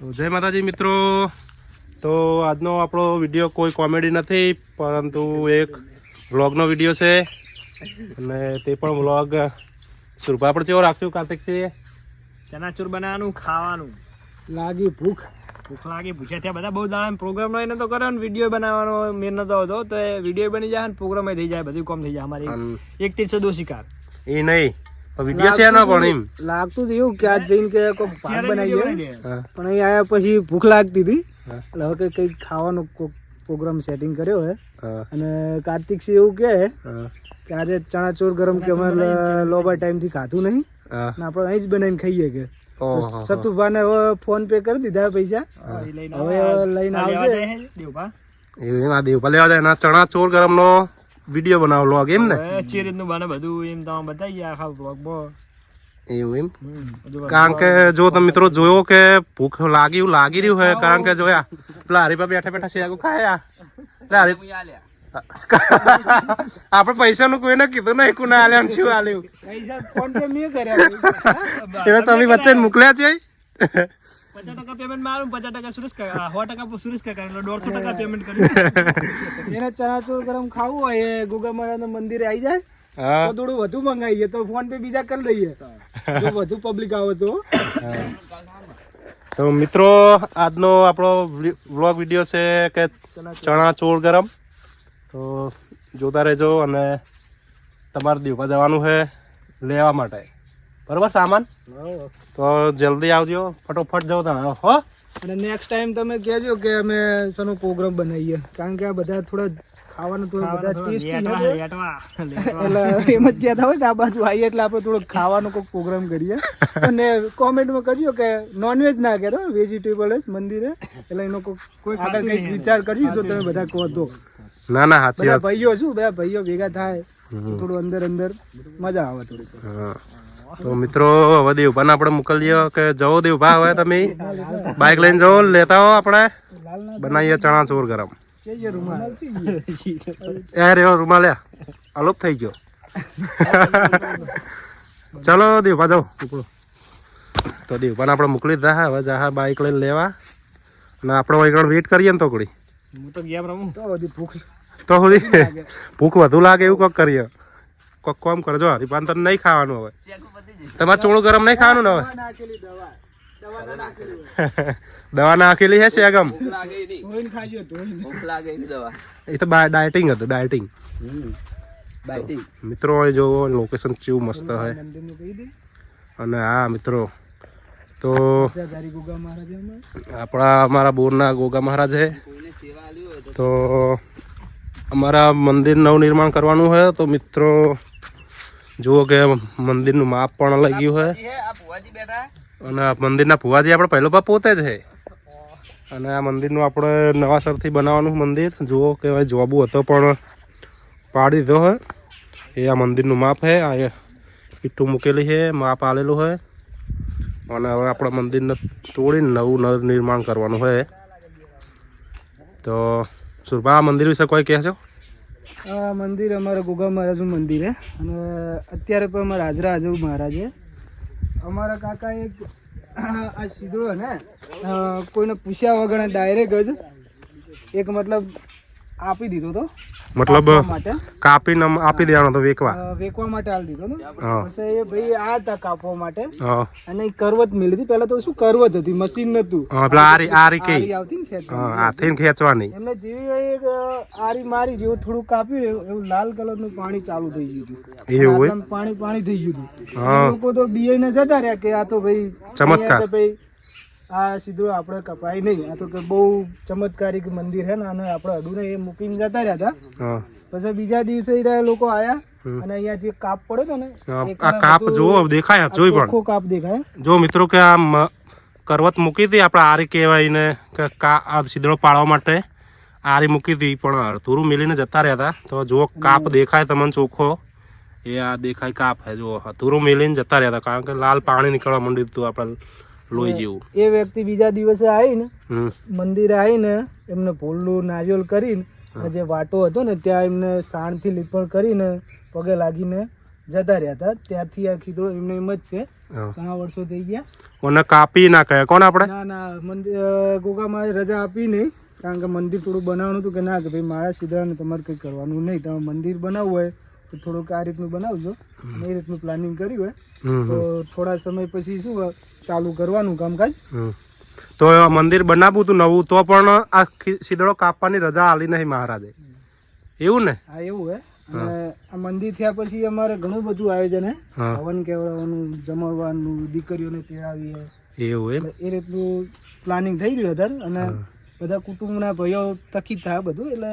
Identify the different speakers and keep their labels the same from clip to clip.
Speaker 1: તો જય માતાજી મિત્રો. તો આજનો આપણો વીડિયો કોઈ કોમેડી નથી પરંતુ એક વ્લોગનો વીડિયો છે. અને તે પણ વ્લોગ સુરભા પર કેવો રાખ્યું છે
Speaker 2: ચનાચૂર બનાવવાનું ખાવાનું.
Speaker 3: લાગી ભૂખ.
Speaker 2: ભૂખ લાગી ભૂખ્યા થયા. બધા બહુ દાડા પ્રોગ્રામ હોય એને તો કર્યો ને વીડિયો બનાવવાનો મેન નતો હતો તો એ વીડિયો બની જાય ને પ્રોગ્રામ થઈ જાય બધું કોમ થઈ જાય અમારી. એક તીર્થ છે દો શિકાર.
Speaker 1: એ નહીં. વીડિયો છે એનો પણ એમ.
Speaker 3: લાગતું એવું કે આજ જઈને કે કોઈ ભાત બનાવીએ
Speaker 2: બનાવી દે.
Speaker 1: હા,
Speaker 3: પણ અહીં આયા પછી ભૂખ લાગતી હતી. એટલે હવે કંઈક કંઈક ખાવાનો પ્રોગ્રામ સેટિંગ કર્યો હે. અને કાર્તિક સિંહ એવું કહે કે આજે ચણાચોર ગરમ કે અમે લોબા ટાઈમથી ખાધું નહીં. ને આપણે અહીં જ બનાવીને ખાઈએ કે.
Speaker 1: સતુભા
Speaker 3: સતુભાને હવે ફોન પે કરી દીધા પૈસા. હવે લઈને આવશે.
Speaker 2: દેવભા.
Speaker 1: લેવા જાય. એના ચણા ચોર ગરમનો વીડિયો બનાવો વ્લોગ એમ ને?
Speaker 2: હવે ચી બને બધું એમ તમે બતાવી ગયા આખા vlog-માં.
Speaker 1: એવું એમ? કારણ કે જો તમે મિત્રો જોયો કે ભૂખ લાગી એવું લાગી રહ્યું હોય કારણ કે જોયા પેલા હરીફા બેઠા બેઠા શેગો ખાયા. આપણે પૈસા નું કોઈને કીધું નહીં કુના આલ્યા ને શું આલ્યું?
Speaker 3: પૈસા ફોન પે મેં કર્યા
Speaker 1: એમાં તમે વચ્ચે મોકલ્યા છે?
Speaker 2: પચાસ ટકા પેમેન્ટ મારું પચાસ ટકા સુરેશ કાકા સો ટકા સુરેશ કાકા એટલે દોઢસો ટકા પેમેન્ટ કર્યું
Speaker 3: જેને ચણાચોર ગરમ ખાવું હોય એ ગુગા મંદિરે આવી જાય તો થોડું વધુ મંગાવીએ તો ફોન પે બીજા કરી લઈએ. જો વધુ પબ્લિક આવે તો.
Speaker 1: તો મિત્રો આજનો આપણો વ્લોગ વીડિયો છે કે ચણા ચોળ ગરમ. તો જોતા રહેજો અને તમારે દીવા જવાનું છે લેવા માટે. બરોબર સામાન? તો જલ્દી આવજો ફટોફટ જાઓ તમે હો.
Speaker 3: અને નેક્સ્ટ ટાઈમ તમે કહેજો કે અમે શેનો પ્રોગ્રામ બનાવીએ. કારણ કે આ બધા થોડા ખાવાનું થોડું બધા ટેસ્ટી. એટલે એમ જ કહેતા હોય કે આ બાજુ આવીએ એટલે આપણે થોડો ખાવાનો કોઈ પ્રોગ્રામ કરીએ. અને કોમેન્ટમાં કરજો કે નોનવેજ ના કહેતો વેજીટેબલ જ મંદિરે. એટલે એનો કોઈ આગળ કંઈક વિચાર કરજો તો તમે બધા કહો તો.
Speaker 1: ના ના સાચી વાત.
Speaker 3: ભાઈઓ શું બધા ભાઈઓ ભેગા થાય થોડું અંદર અંદર મજા આવે થોડી
Speaker 1: હા. તો મિત્રો હવે દેવભાને આપણે મોકલીએ કે જવો દેવભા હવે તમે બાઇક લઈને જવો લેતા હો આપણે. બનાવીએ ચણા ચોર ગરમ.
Speaker 3: કે
Speaker 1: એ રે રૂમાલ અલોપ થઈ ગયો. ચાલો દેવભા જાઓ. ઉપડો તો દેવભાને આપણે મોકલી દીધા હવે જા બાઇક લઈને લેવા. અને આપણે વહીકણ વેઇટ કરીએ ને તો કડી
Speaker 2: હું તો ગયા
Speaker 3: તો ભૂખ
Speaker 1: તો સુધી ભૂખ વધુ લાગે એવું કોક કરીએ. કોક કોમ કરજો હરીપાન તો નહીં ખાવાનું હવે. તમારે ચોળું ગરમ નહીં ખાવાનું ને હવે?
Speaker 3: નાખેલી દવા. દવા નાખેલી
Speaker 1: હે શેગમ
Speaker 3: ધોઈને
Speaker 1: એ તો ડાયટિંગ હતું ડાયટિંગ. મિત્રો જોવો લોકેશન કેવું મસ્ત હે.
Speaker 3: મંદિરનું કહી દે.
Speaker 1: અને હા મિત્રો. તો આપણા અમારા બોરના ગોગા મહારાજ છે તો અમારા મંદિર નવનિર્માણ કરવાનું છે તો મિત્રો જુઓ કે મંદિરનું માપ પણ અલગ ગયું છે અને આ મંદિરના ભુવાજી આપણે પહેલો પા પોતે જ છે અને આ મંદિરનું આપણે નવાસરથી બનાવવાનું મંદિર. જુઓ કે જોબુ હતો પણ પાડી દીધો છે એ આ મંદિરનું માપ છે આ ઈટું મૂકેલી છે માપ આલેલું છે અને હવે આપણા મંદિરને તોડીને નવું નિર્માણ કરવાનું છે તો સુરભા આ મંદિર વિશે કોઈ કહેશો?
Speaker 3: આ મંદિર અમારા ગોગા મહારાજનું મંદિર છે. અને અત્યારે પણ અમારા હાજરા હાજર મહારાજ. છે અમારા કાકા એક, આ સીધો ને કોઈને પૂછ્યા વગર ડાયરેક્ટ જ. એક મતલબ આપી દીધો તો.
Speaker 1: મતલબ કાપી આપી દેવાનો તો વેકવા.
Speaker 3: વેકવા માટે આલ દીધો ને પછી એ ભાઈ આ હતા કાપવા માટે. અને કરવત મેલી હતી. પેલા તો શું કરવત હતી? મશીન નતું
Speaker 1: આરી આરી
Speaker 3: કે આવતી ને
Speaker 1: ખેંચવાની.
Speaker 3: એમને જેવી એક આરી મારી જેવું થોડું કાપ્યું એવું- લાલ કલરનું પાણી ચાલુ થઈ ગયું હતું.
Speaker 1: એવું
Speaker 3: પાણી પાણી થઈ ગયું હતું. લોકો તો બીએ ને જતા રહ્યા કે આ તો ભાઈ
Speaker 1: ચમત્કાર.
Speaker 3: ભાઈ આ સીધું આપણે કપાય નહીં. આ તો બહુ ચમત્કારિક મંદિર છે ને અને આપણે અડુને એ મૂકીને જતા રહ્યા હતા. પછી બીજા દિવસે લોકો આયા. અને અહીંયા જે કાપ પડ્યો હતો ને
Speaker 1: આ કાપ જો દેખાય જોઈ પણ.
Speaker 3: ચોખ્ખો કાપ દેખાય.
Speaker 1: જો મિત્રો કે આ કરવત મૂકી હતી આપણે આરી કહેવાય ને કે કા સીધડો પાડવા માટે આરી મૂકી હતી પણ અડધુરું મેલીને જતા રહ્યા હતા. તો જો કાપ દેખાય તમને ચોખ્ખો. એ આ દેખાય કાપ હે જો અધૂરું મિલીને જતા રહ્યા હતા કારણ કે લાલ પાણી નીકળવા માંડ્યું હતું આપણે લોહી જેવું.
Speaker 3: એ વ્યક્તિ બીજા દિવસે આવીને મંદિરે આવીને એમને ફૂલનું નારિયેલ કરીને જે વાટો હતો ને ત્યાં એમને સાણથી લીપણ કરીને પગે લાગીને જતા રહ્યા હતા. ત્યારથી આ ખીદડો એમને એમ જ છે. ઘણા વર્ષો થઈ ગયા.
Speaker 1: ઓને કાપી ના કહે કોણ આપણે
Speaker 3: ના ના મંદિર ગોગામાં રજા આપી નહીં. કારણ કે મંદિર થોડું બનાવવાનું હતું કે ના કે ભાઈ મારા સીધરાને તમારે કંઈ કરવાનું નહીં. તમે મંદિર બનાવવું હોય તો થોડુંક આ રીતનું બનાવજો. એ રીતનું પ્લાનિંગ કર્યું હોય તો થોડા સમય પછી શું ચાલુ કરવાનું કામકાજ.
Speaker 1: તો મંદિર બનાવવું હતું નવું તો પણ આ સીધડો કાપવાની રજા આલી નહીં મહારાજે. એવું ને?
Speaker 3: હા એવું હે. અને આ મંદિર થયા પછી અમારે ઘણું બધું આયોજન હે. હવન કહેવાનું જમવાનું દીકરીઓને તેડાવી
Speaker 1: એવું એમ?
Speaker 3: એ રીતનું પ્લાનિંગ થઈ ગયું અત્યારે. અને બધા કુટુંબના ભાઈઓ તકી થાય બધું એટલે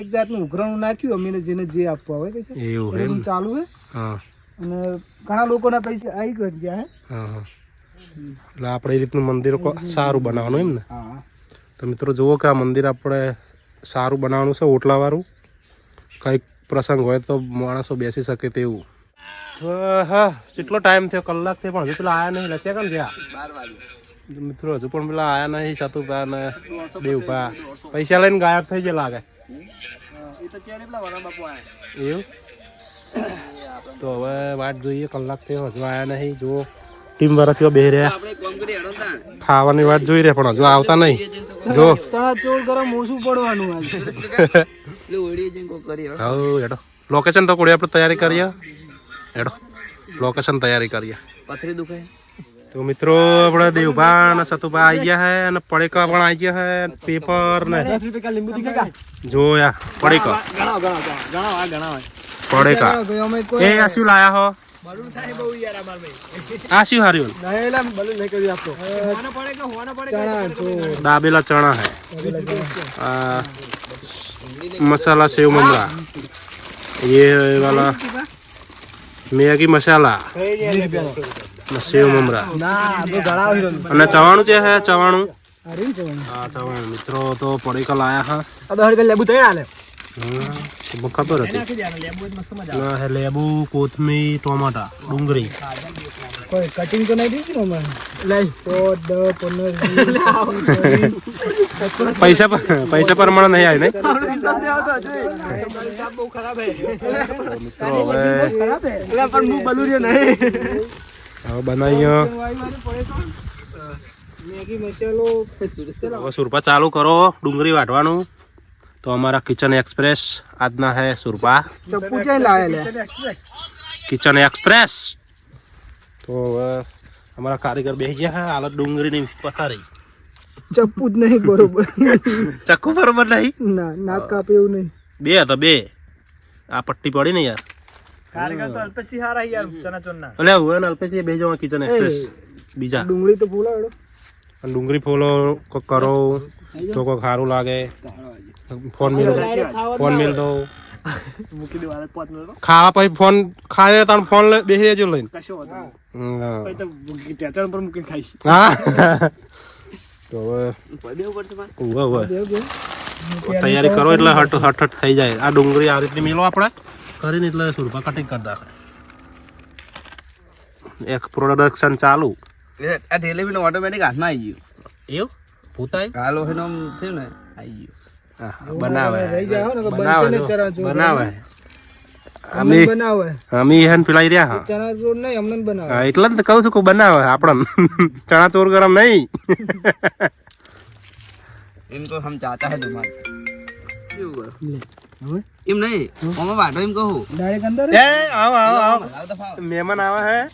Speaker 3: એક જાતનું ઉઘરાણું નાખ્યું અમે જેને જે આપવા હોય પૈસા
Speaker 1: એવું
Speaker 3: ચાલુ હે. અને ઘણા લોકોના પૈસા આવી ગયા ગયા હે.
Speaker 1: એટલે આપણે એ રીતનું મંદિર સારું બનાવવાનું એમ ને? તો મિત્રો જુઓ કે આ મંદિર આપણે સારું બનાવવાનું છે ઓટલાવાળું. કંઈક પ્રસંગ હોય તો માણસો બેસી શકે તેવું. હા કેટલો ટાઈમ થયો? કલાક થયો પણ હજુ પેલા આયા નહીં. લખ્યા કેમ થયા મિત્રો હજુ પણ પેલા આયા નહીં સતુભા ને દેવભા. પૈસા લઈને ગાયબ થઈ ગયા લાગે એવું? તો હવે વાટ જોઈએ કલાક થયો હજુ આયા નહીં જુઓ. ટીમ વાળા બે રહ્યા? ખાવાની વાટ જોઈ રહ્યા પણ હજુ આવતા નહીં. જો
Speaker 3: ચોર ગરમ ઓછું પડવાનું
Speaker 1: હા લોકેશન તો કોડી આપણે તૈયારી કરીએ. હેડો. લોકેશન તૈયારી કરીએ.
Speaker 2: પથરી દુખે
Speaker 1: તો મિત્રો આપણે દેવભા અને સતુભા આવી ગયા હે અને પડેકા પણ આવી ગયા હે પેપર ને
Speaker 2: દસ રૂપિયા લીંબુ દીખે કા
Speaker 1: જોયા પડેકા
Speaker 2: ગણાવ ગણાવ ગણાવ આ ગણાવ
Speaker 1: પડેકા
Speaker 3: ભાઈ અમે
Speaker 1: એ
Speaker 3: કોઈ
Speaker 1: આ શું લાયા હો
Speaker 2: બલૂન થાય બહુ યાર અમાર ભાઈ
Speaker 1: આ શું હાર્યું
Speaker 2: નહેલા બલૂન નહીં કરી આપતો હોવાનો પડે કે હોવાનો પડે
Speaker 3: ચણા ચોર
Speaker 1: દાબેલા ચણા હે આ મસાલા સેવ મમરા ये वाला मैगी मसाला સેવ મમરા. અને ચવાણું છે હે ચવાણું? હા ચવાણું. મિત્રો તો પડેકા આયા હા.
Speaker 2: આ હર લેબુ તૈયાર આલે
Speaker 1: હમ, ખબર હતી.
Speaker 2: લેબુ જ
Speaker 1: ના હે લેબુ કોથમીર ટોમાટા ડુંગળી.
Speaker 3: કોઈ કટિંગ તો નહીં દીધી ને અમારે?
Speaker 2: લઈ
Speaker 3: તો દસ પંદર
Speaker 1: પૈસા પૈસા પ્રમાણે નહીં આવી નહીં? મિત્રો હવે
Speaker 3: ખરાબ હે
Speaker 2: એટલે પણ હું બલુરિયો નહીં.
Speaker 1: હવે બનાવીએ.
Speaker 3: મેગી
Speaker 1: સુરપા ચાલુ કરો ડુંગળી વાટવાનું. તો અમારા કિચન એક્સપ્રેસ આજના હે સુરપા.
Speaker 3: ચપ્પુ
Speaker 1: કિચન એક્સપ્રેસ. તો અમારા કારીગર બેસી ગયા હે હાલત ડુંગળીની પથારી.
Speaker 3: ચપ્પુ જ નહીં બરોબર.
Speaker 1: ચક્કુ બરોબર નહીં?
Speaker 3: ના નાક કાપે એવું નહીં.
Speaker 1: બે હતા બે. આ પટ્ટી પડી ને યાર.
Speaker 2: કારીગર તો અલ્પેશી હારા યાર ચના ચોરના
Speaker 1: એટલે હું ને અલ્પેશી બે જણા કિચન એક્સપ્રેસ બીજા
Speaker 3: ડુંગળી તો
Speaker 1: ફોલો કરો તો કોઈ સારું લાગે ફોન મેલ ફોન મેલ દો ખાવા પછી ફોન ખાય તાણ ફોન બેસી રહેજો લઈને તૈયારી કરો એટલે હટ હટ હટ થઈ જાય આ ડુંગળી આ રીતની મેલો આપણે કરીને એટલે સો રૂપિયા કટિંગ કરી નાખે. એક પ્રોડક્શન ચાલુ.
Speaker 2: આ ટેલિવિઝન ઓટોમેટિક હાથમાં આવી
Speaker 1: ગયું. એવું?
Speaker 2: પૂતાય હાલો એનો થયું ને આવી ગયું.
Speaker 1: બનાવે. બનાવે બનાવે. અમે અમે ચણાચોર એટલે કહું છું કે બનાવે આપણને ચણાચોર ગરમ નહીં.
Speaker 2: ઇનકો
Speaker 3: હમ ચાહતા
Speaker 2: એમ નહીં. ઓમાં વાટો એમ કહું.
Speaker 3: ડાયરેક્ટ અંદર?
Speaker 1: એ આવો આવો આવો. મહેમાન આવે હે.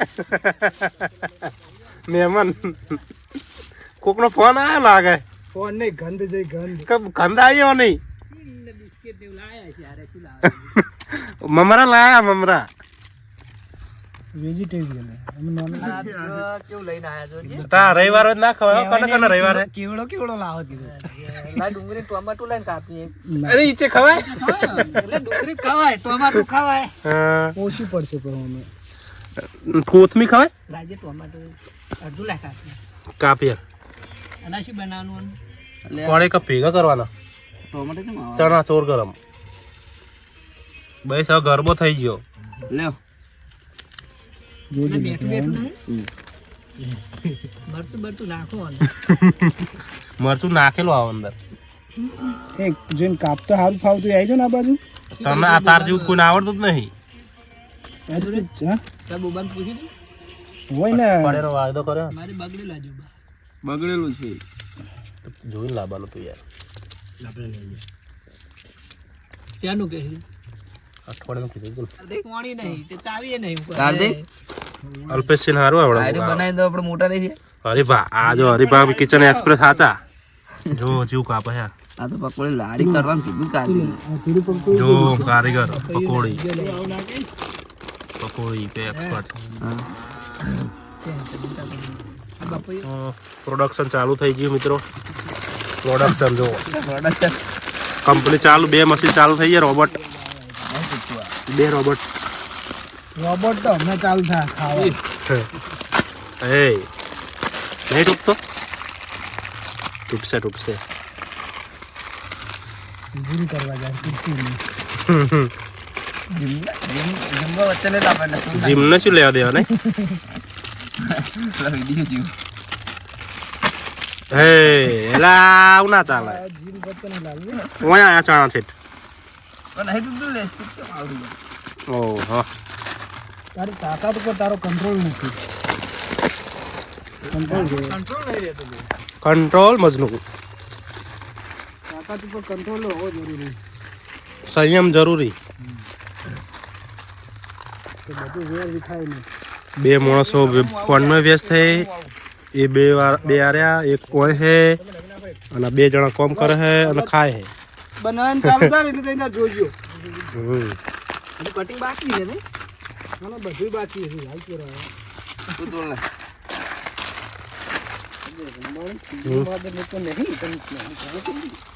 Speaker 1: મહેમાન. કોકનો ફોન આવ્યો લાગે?
Speaker 3: ફોન નહીં ગંધ જઈ ગંધ.
Speaker 1: કબ ગંધ આવ્યો નહીં? મમરા લાયા મમરા.
Speaker 3: વેજીટેરિયન અમે નોન
Speaker 2: કેવું લઈને આયા છો
Speaker 1: તા રવિવાર જ ના ખવાય કને કને રવિવારે?
Speaker 2: કેવડો કેવડો લાવો કીધું. લા ડુંગળી ટોમેટો લઈને કાપીએ
Speaker 1: અરે ઈચે ખવાય?
Speaker 2: એટલે ડુંગળી ખવાય ટોમેટો ખવાય.
Speaker 1: હા.
Speaker 3: ઓછી પડશે પણ અમે.
Speaker 1: કોથમી ખવાય?
Speaker 2: રાજે ટોમેટો અડધું લાખ આપીએ
Speaker 1: કાપીએ.
Speaker 2: આના શું બનાવવાનું?
Speaker 1: કોણે કપ ભેગા કરવાના?
Speaker 2: ટોમેટો
Speaker 1: ચણા ચોર ગરમ. બસ હવે ગરબો થઈ ગયો.
Speaker 2: લ્યો.
Speaker 3: જોજો
Speaker 2: મરચું બરચું નાખો
Speaker 1: મરચું નાખેલું આવો અંદર.
Speaker 3: એક જોઈને કાપ તો ફાવતું આવી જાવ ને આ બાજુ.
Speaker 1: તમને આ તાર જેવું કોઈને આવડતું જ નહીં?
Speaker 2: બોબાને પૂછી દઉં
Speaker 3: હોય ને.
Speaker 1: પડેલો વાયદો કર્યો
Speaker 2: મારે બગડેલા જો
Speaker 3: બગડેલું છે.
Speaker 1: જોઈ લાવવાનું તું યાર.
Speaker 2: ત્યાંનું કહે
Speaker 1: અઠવાડિયાનું કીધું તું
Speaker 2: પાણી નહીં તે ચાવીએ નહીં
Speaker 1: અલ્પેશ સિંહ હારું આવડે
Speaker 2: બનાવી દો આપણે મોટા નહીં
Speaker 1: હરીભા આ જો હરીભા કિચન એક્સપ્રેસ સાચા. જો જીવ કાપે છે
Speaker 2: આ તો પકોડી લાડી કરવાનું કીધું કાલે.
Speaker 1: જો કારીગર પકોડી. પકોડી કે એક્સપર્ટ પ્રોડક્શન ચાલુ થઈ ગયું મિત્રો. પ્રોડક્શન જો. કંપની ચાલુ બે મશીન ચાલુ થઈ ગયા રોબોટ બે રોબોટ.
Speaker 3: રોબોટ તો હમણાં ચાલુ થાય ખાવા.
Speaker 1: એ નહીં તૂટતો તૂટશે તૂટશે
Speaker 3: જીમ કરવા જાય નહીં.
Speaker 1: જીમને શું લેવા દેવા નહીં હે એલા આવું ના ચાલે.
Speaker 3: આ જીમ કરતો ને લાવવું ને.
Speaker 1: ઓય કેમ આવડી છે ઓહ હા.
Speaker 3: તારી તાકાત ઉપર તારો કંટ્રોલ નથી. કંટ્રોલ છે.
Speaker 1: કંટ્રોલ મજનું.
Speaker 3: તાકાત ઉપર કંટ્રોલ હોવો જરૂરી.
Speaker 1: સંયમ જરૂરી.
Speaker 3: તો નહીં.
Speaker 1: બે માણસો ફોનમાં વ્યસ્ત થઈ એ બે વાર બે આર્યા એક કોઈ હે અને બે જણા કોમ કરે હે અને ખાય છે.
Speaker 3: બનાવવાનું ચાલુ થાય એટલે તઈને જોજો.
Speaker 1: હમ.
Speaker 3: કટિંગ બાકી છે ને? ના બધું બાકી છે હાલ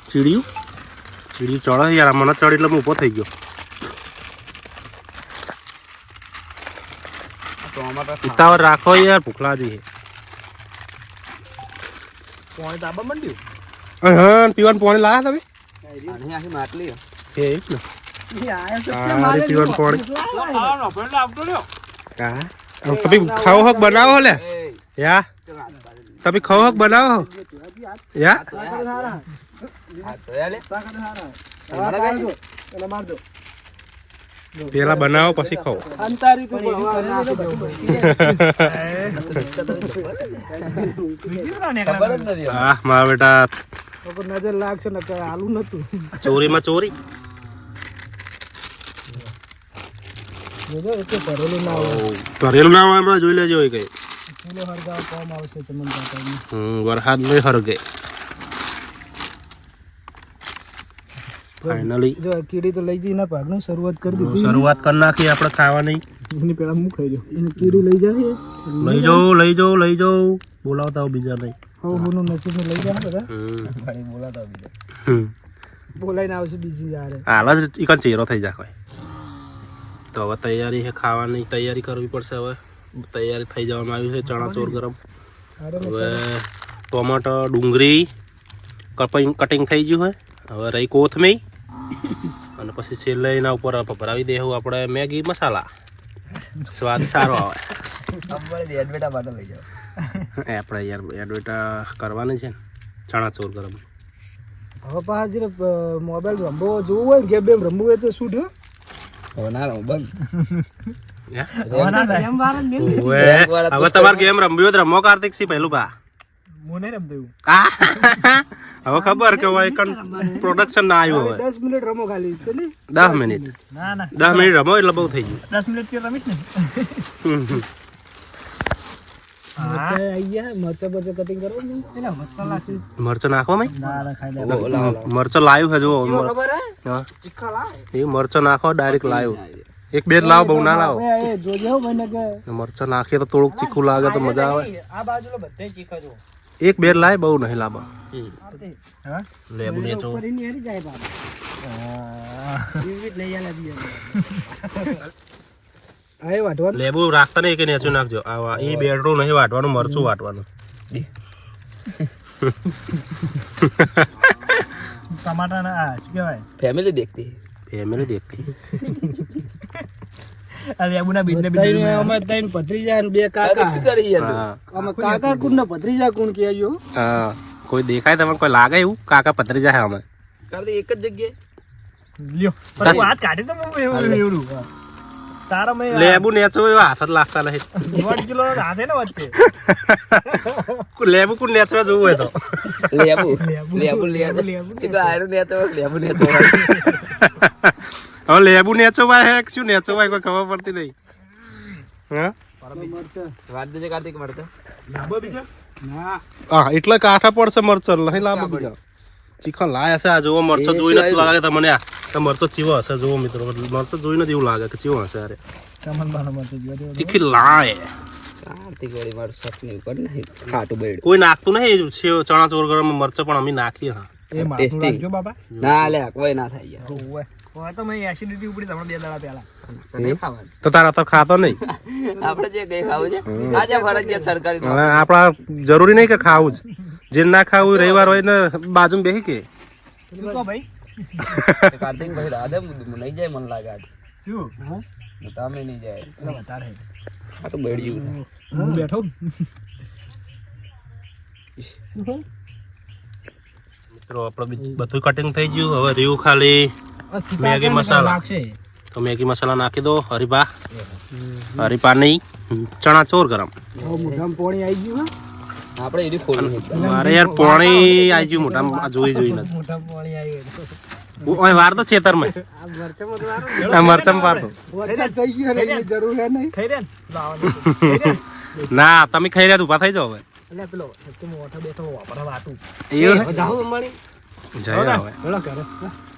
Speaker 1: ચીડિયું? ચીડિયું ચડે યાર મને ચડી એટલે હું ઊભો થઈ ગયો. ઉતાવળ રાખો યાર ભૂખલાજી
Speaker 2: પાણી તાબા મંડ્યું?
Speaker 1: હા પીવાનું પાણી લાયા તમે? તમે ખાઓ હક બનાવો લે યા તમે ખાઓ હક બનાવો યા પેલા બનાવો પછી ખાઓ. હા, મારા બેટા
Speaker 3: નજર લાગશે ને કઈ આલુ નતું.
Speaker 1: ચોરીમાં ચોરી?
Speaker 3: ભરેલું ના હોય.
Speaker 1: ઘરેલું નામ આપણે જોઈ લેજો કઈ.
Speaker 3: ચૂલો હરગાવ કોમ આવશે ચમન કાકાની
Speaker 1: હમ વરસાદ નહીં હરગે. ફાઇનલી
Speaker 3: જો કીડી તો લઈ જઈને ભાગનું શરૂઆત કરી દીધી.
Speaker 1: શરૂઆત કરી નાખી આપણે ખાવાની.
Speaker 3: એની હું ખાઈ દઉં એને કીડી લઈ જાય
Speaker 1: લઈ જાઓ લઈ જાઓ લઈ જાઓ બોલાવતા બીજા નહીં
Speaker 3: હવે હુનું નસીબ લઈ જાય બધા.
Speaker 1: હમ.
Speaker 3: બોલાઈને આવશે બીજી યાર.
Speaker 1: હાલ જ ઈકન ચહેરો થઈ જાય કોઈ તો હવે તૈયારી છે ખાવાની તૈયારી કરવી પડશે હવે. તૈયારી થઈ જવામાં આવી છે ચણા ચોર ગરમ. હવે ટોમેટો ડુંગળી કપિંગ કટિંગ થઈ ગયું હોય. હવે રહી કોથમી અને પછી છેલ્લે એના ઉપર ભભરાવી દેવું આપણે મેગી મસાલા. સ્વાદ સારો આવે. એ આપણે યાર એડવર્ટ કરવાની છે ને ચણા ચોર ગરમ.
Speaker 3: હવે પાછા જરા મોબાઈલ રમવો જોવું હોય ને ગેમ બેમ રમવું હોય તો શું થયું? હવે ના વાળા
Speaker 1: બંધ. હવે તમારે ગેમ રમવી હોય તો રમો કાર્તિક સિંહ પહેલું બા હવે ખબર કે હોય પ્રોડક્શન ના આવ્યું હોય.
Speaker 3: દસ મિનિટ રમો ખાલી ચલી?
Speaker 1: દસ મિનિટ.
Speaker 2: ના ના.
Speaker 1: દસ મિનિટ રમો એટલે બહુ થઈ ગયું.
Speaker 2: દસ મિનિટથી રમીશ ને.
Speaker 3: મરચા ગયા મરચા બરચા કટિંગ કરો ને. એના મસાલા છે
Speaker 1: મરચો નાખો મય?
Speaker 2: ના ના ખાઈ લે.
Speaker 1: મરચો લાવ્યું છે જુઓ મર-
Speaker 3: ખબર હે.
Speaker 1: એ મરચો નાખો ડાયરેક્ટ લાવ્યો એક બે જ લાવો બહુ ના લાવો. મરચો નાખીએ તો થોડુંક ચીખું લાગે તો મજા આવે.
Speaker 3: આ બાજુ બધે ચીખા જો
Speaker 1: એક બે લાય બહુ નહીં લેબુ. ને જો
Speaker 3: જાય બાબા લઈ આ
Speaker 1: વાટવાનું. રાખતા નહીં કે નેચું નાખજો. આવા એ બેડરૂ નહીં વાટવાનું મરચું વાટવાનું.
Speaker 2: ટમાટા ના શું કહેવાય?
Speaker 1: ફેમિલી દેખતી.
Speaker 3: ફેમિલી દેખતી. કાકા. શું કરી
Speaker 1: હા. કોઈ દેખાય તમને? કોઈ લાગે એવું? કાકા ભત્રીજા હે અમે.
Speaker 2: કાલે એક જ જગ્યાએ. તારા મેં
Speaker 1: લેબુ નેચો એવા હાથ જ લાગતા નહીં
Speaker 2: દોઢ કિલો હાથે ને વચ્ચે.
Speaker 1: લેબુ કું નેચવા જોવું હોય તો.
Speaker 4: લેબુ
Speaker 2: લેબુ.
Speaker 4: લેબુ લેબુ.
Speaker 2: લેબુ
Speaker 4: આયરો નેચો લેબુ નેચો
Speaker 1: હવે લેબુ નેચવાય હે શું નેચવાય કોઈ ખબર પડતી નહીં? હા?
Speaker 4: વાત દેજે કાર્તિક મળતો.
Speaker 2: લાંબો બીજો?
Speaker 3: ના
Speaker 1: હા એટલે કાઠા પડશે મરચર લઈ લાંબો બીજા. ચીખન લાય હશે આ જોવો મરચો જોઈ
Speaker 4: નથી
Speaker 1: લાગે તમને આ. તો મરચો ચીવો હશે જોવો મિત્રો. મરચો જોઈ નથી એવું લાગે કે ચીવો હશે અરે. તીખી લાય. કોઈ નાખતું નહીં સેવ ચણા ચોર ગરમ મરચો પણ અમે નાખીએ હા.
Speaker 2: એ માથું
Speaker 4: Tasty.
Speaker 2: રાખજો બાપા.
Speaker 4: ના લે કોઈ ના થાય યાર.
Speaker 2: ઓવે ઓય તો
Speaker 1: તારા તો ખાતો નહીં.
Speaker 4: આપણે જે કઈ ખાવું છે આજે ફરજિયાત સરકારી
Speaker 1: આપણા જરૂરી નહીં કે ખાવું જ. જે ના ખાવું હોય રવિવાર હોય ને બાજુ બેસી કે?
Speaker 2: શું કહો ભાઈ?
Speaker 4: કાર્તિક ભાઈ રાધે નહીં જાય મને લાગે આજ.
Speaker 2: શું?
Speaker 4: તમે નહીં જાય.
Speaker 2: વધારે.
Speaker 4: આ તો બેડ્યું
Speaker 2: હું બેઠો?
Speaker 1: મિત્રો આપણે બધું કટિંગ થઈ ગયું. હવે રીવું ખાલી મેગી મસાલા. તો મેગી મસાલા નાખી દો હરીપા હરીપા નહીં ચણા ચોર ગરમ.
Speaker 3: મોઢામાં પાણી આવી ગયું હા?
Speaker 4: આપણે એની ખોલી
Speaker 1: મારે યાર પોણી આવી ગયું મોટા જોઈ જોઈ નથી
Speaker 2: મોટા પાણી આવ્યું
Speaker 1: ઓય વાર તો ખેતરમાં
Speaker 2: આ મરચામાં તો વારો
Speaker 1: આ મરચમ પાડતો
Speaker 3: વરસાદ થઈ ગયો એટલે એની જરૂર હે નહીં.
Speaker 2: ખાઈ રે ને.
Speaker 1: તમે ખાઈ રહ્યા તો ઊભા થઈ જાઓ હવે.
Speaker 2: એટલે પેલો મોટો બેઠો વાતું.
Speaker 1: જય હવે.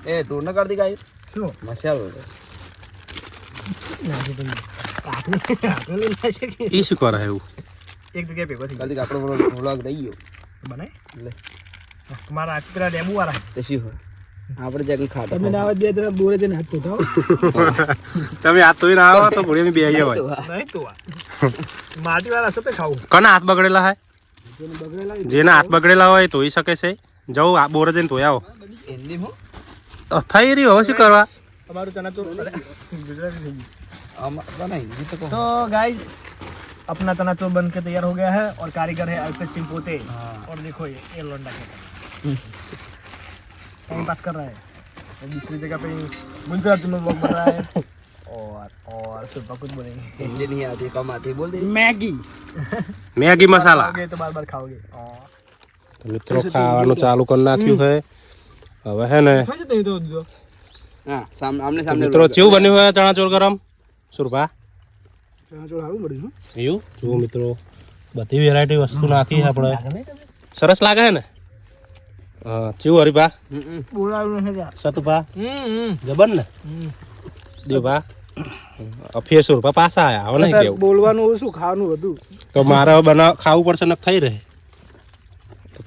Speaker 4: એ તું ન કરતી કાંઈ
Speaker 2: શું?
Speaker 4: મસાલો.
Speaker 2: લઈ
Speaker 1: એ શું કરે એવું?
Speaker 2: એક જગ્યાએ ભેગો થઈ
Speaker 4: ગયો. આપણો વ્લોગ રહી ગયો.
Speaker 2: બને
Speaker 4: એટલે
Speaker 2: મારા આખી પેલા વાળા.
Speaker 4: તશી હોય. આપણે જગ્યા ખાતા
Speaker 3: તમે ના બે જરા દોરે જઈને હાથ ધોતા
Speaker 1: તમે હાથ ધોઈ ના આવો તો ભૂડીને બે આવ્યા હોય
Speaker 2: નહીં તો માટી વાળા છો ખાવું.
Speaker 1: કોના હાથ બગડેલા હે?
Speaker 3: જેના
Speaker 1: હાથ બગડેલા હોય તોય શકે છે. જવું આ બોરે જઈને તોય આવો. તો થઈ રહ્યું હવે શું કરવા?
Speaker 2: અમારું ચણા તો ગુજરાતી થઈ ગયું.
Speaker 4: તો
Speaker 2: ગાઈઝ अपना तना चोर बन के तैयार हो गया है और कारीगर है अल्पेश सिंह पोते और देखो ये ये लोंडा के टाइम पास कर रहा है और दूसरी जगह पे गुजरात में वर्क कर रहा है और और सुपर कुछ बोलेंगे
Speaker 4: હિન્દી નહીં આતી કમ આતી બોલ દે
Speaker 3: મેગી
Speaker 1: મેગી મસાલા
Speaker 2: खाओगे तो बार बार खाओगे
Speaker 1: તો મિત્રો ખાવાનું ચાલુ કરી નાખ્યું છે હવે હે ને
Speaker 4: હા સામે આમને સામને
Speaker 1: મિત્રો કેવું બન્યું હોય ચણા ચોર ગરમ સુરભા
Speaker 3: ચણાચોળ સારું મળ્યું
Speaker 1: એવું? જુઓ મિત્રો બધી વેરાયટી વસ્તુ નાખી આપણે સરસ લાગે છે ને? હા કેવું હરીભા?
Speaker 2: બોલાવ્યું
Speaker 1: સતુભા? જબર ને? દેવભા? અફેરસો રૂપિયા પાછા આયા. હવે નહીં
Speaker 3: બોલવાનું શું? ખાવાનું બધું
Speaker 1: તો મારે બના ખાવું પડશે ને થઈ રહે.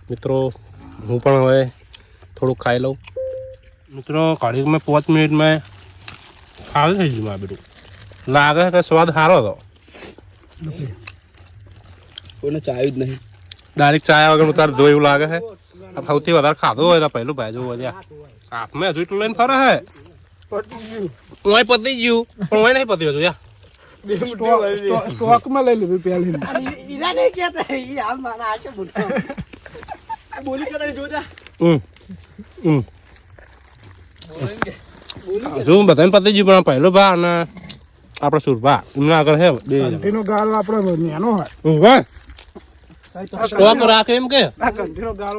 Speaker 1: મિત્રો હું પણ હવે થોડુંક ખાઈ લઉં. મિત્રો ઘડીકમાં પાંચ મિનિટમાં ખાવી થઈ ગયું મારું બધું. લાગે કે સ્વાદ સારો હતો.
Speaker 4: કોઈને ચાયું જ નહીં.
Speaker 1: ડાયરેક્ટ ચાયા વગર ઉતાર જો એવું લાગે છે. આ સૌથી વધારે ખાધો હોય તો પહેલું ભાઈ જોવું ત્યાં હાથમાં હજુ એટલું લઈને ફરે છે. ઓય પતી ગયું. પણ ઓય નહીં પત્યું હજુ યા
Speaker 3: સ્ટોકમાં લઈ લીધું પહેલી
Speaker 1: હમ. હમ. હજુ બધાને પતી ગયું પણ આ પહેલું ભા અને આપણે સુરભા. ઉના આગળ હે બે.
Speaker 3: ગાળો આપણો નેનો હોય.
Speaker 1: હા. સ્ટોક રાખે એમ કે?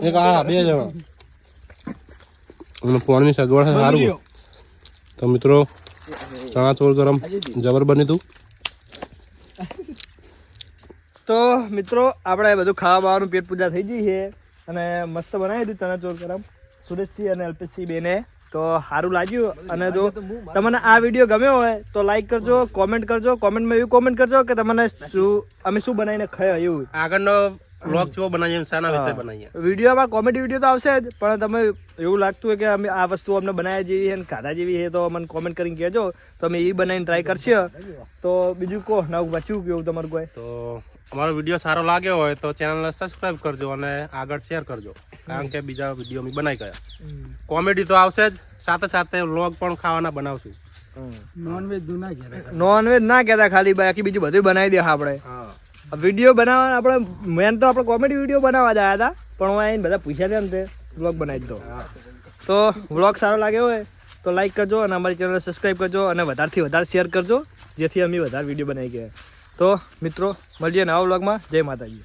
Speaker 1: એક આ બે જણા. અને ફોનની સગવડ છે સારું. તો મિત્રો ચણા ચોર ગરમ જબર બની તું.
Speaker 2: તો મિત્રો આપણે બધું ખાવા બાવાનું પેટ પૂજા થઈ ગઈ છે. અને મસ્ત બનાવી દીધું ચણા ચોર ગરમ. સુરેશસિંહ અને અલ્પેશસિંહ બેને તો સારું લાગ્યું. અને જો તમને આ વીડિયો ગમ્યો હોય તો લાઈક કરજો કોમેન્ટ કરજો કોમેન્ટમાં એવું કોમેન્ટ કરજો કે તમને શું અમે શું બનાવીને ખાય એવું.
Speaker 1: આગળનો બ્લોગ કેવો બનાવીએ શાના વિશે બનાવીએ.
Speaker 2: વિડીયોમાં કોમેડી વીડિયો તો આવશે જ પણ તમે એવું લાગતું હોય કે અમે આ વસ્તુ અમને બનાવ્યા જેવી છે અને ખાધા જેવી છે તો મને કોમેન્ટ કરીને કહેજો. તો અમે એ બનાવીને ટ્રાય કરશે. તો બીજું કહો નવું બચ્યું કેવું તમારું કોઈ?
Speaker 1: તો અમારો વીડિયો સારો લાગ્યો હોય તો ચેનલને સબસ્ક્રાઈબ કરજો અને આગળ શેર કરજો. કારણ કે બીજા વીડિયો અમે બનાવી ગયા. કોમેડી તો આવશે જ. સાથે સાથે વ્લોગ પણ ખાવાના બનાવશું.
Speaker 3: નોનવેજ ના કહેતા
Speaker 2: નોનવેજ ના કહેતા ખાલી બાકી બીજું બધું બનાવી દે આપણે. વીડિયો બનાવવા આપણે મેન તો આપણે કોમેડી વીડિયો બનાવવા જ આવ્યા હતા. પણ હું આવીને બધા પૂછ્યા હતા ને તે વ્લોગ બનાવી દીધો. તો વ્લોગ સારો લાગ્યો હોય તો લાઈક કરજો અને અમારી ચેનલ સબસ્ક્રાઈબ કરજો અને વધારેથી વધારે શેર કરજો. જેથી અમે વધારે વીડિયો બનાવી ગયા તો મિત્રો મળીએ નવા વ્લોગમાં જય માતાજી.